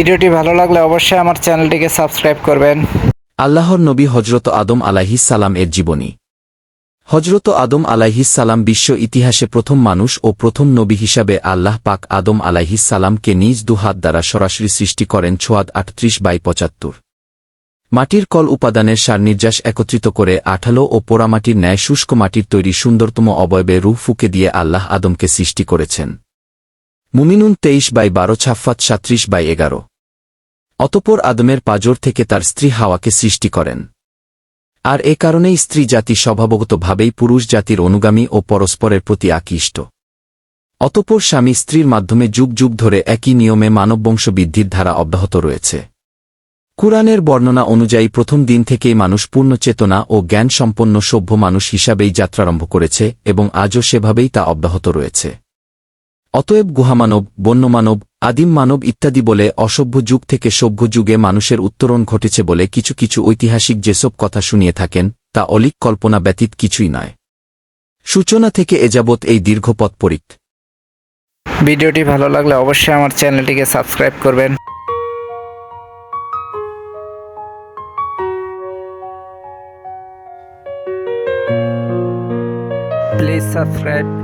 ভিডিওটি ভালো লাগলে অবশ্যই আমার চ্যানেলটিকে সাবস্ক্রাইব করবেন। আল্লাহর নবী হজরত আদম সালাম এর জীবনী। হজরত আদম সালাম বিশ্ব ইতিহাসে প্রথম মানুষ ও প্রথম নবী হিসাবে আল্লাহ পাক আদম সালামকে নিজ দুহাত দ্বারা সরাসরি সৃষ্টি করেন ছোয়াদ আটত্রিশ বাই পঁচাত্তর। মাটির কল উপাদানের সারনির্যাস একত্রিত করে আঠালো ও পোড়ামাটির ন্যায় শুষ্ক মাটির তৈরি সুন্দরতম অবয়বে রূহ ফুকে দিয়ে আল্লাহ আদমকে সৃষ্টি করেছেন। মুমিনুন তেইশ বাই বারো ছাফাত সাত্রিশ বাই এগারো। অতপর আদমের পাজর থেকে তার স্ত্রী হাওয়াকে সৃষ্টি করেন। আর এ কারণেই স্ত্রী জাতি স্বভাবগতভাবেই পুরুষ জাতির অনুগামী ও পরস্পরের প্রতি আকৃষ্ট। অতপর স্বামী স্ত্রীর মাধ্যমে যুগ যুগ ধরে একই নিয়মে মানববংশ বৃদ্ধির ধারা অব্যাহত রয়েছে। কুরআনের বর্ণনা অনুযায়ী প্রথম দিন থেকেই মানুষ পূর্ণ চেতনা ও জ্ঞান সম্পন্ন সভ্য মানুষ হিসাবেই যাত্রারম্ভ করেছে এবং আজও সেভাবেই তা অব্যাহত রয়েছে। অতএব গুহামানব, বন্যমানব আদিম মানব ইত্যাদি বলে অসভ্য যুগ থেকে সভ্য যুগে মানুষের উত্তরণ ঘটেছে বলে কিছু কিছু ঐতিহাসিক যেসব কথা শুনিয়ে থাকেন, তা অলিক কল্পনা ব্যতীত কিছুই নয়। সূচনা থেকে এযাবৎ এই দীর্ঘ পথ পরিক। ভিডিওটি ভালো লাগলে অবশ্যই আমার চ্যানেলটিকে সাবস্ক্রাইব করবেন। Please subscribe.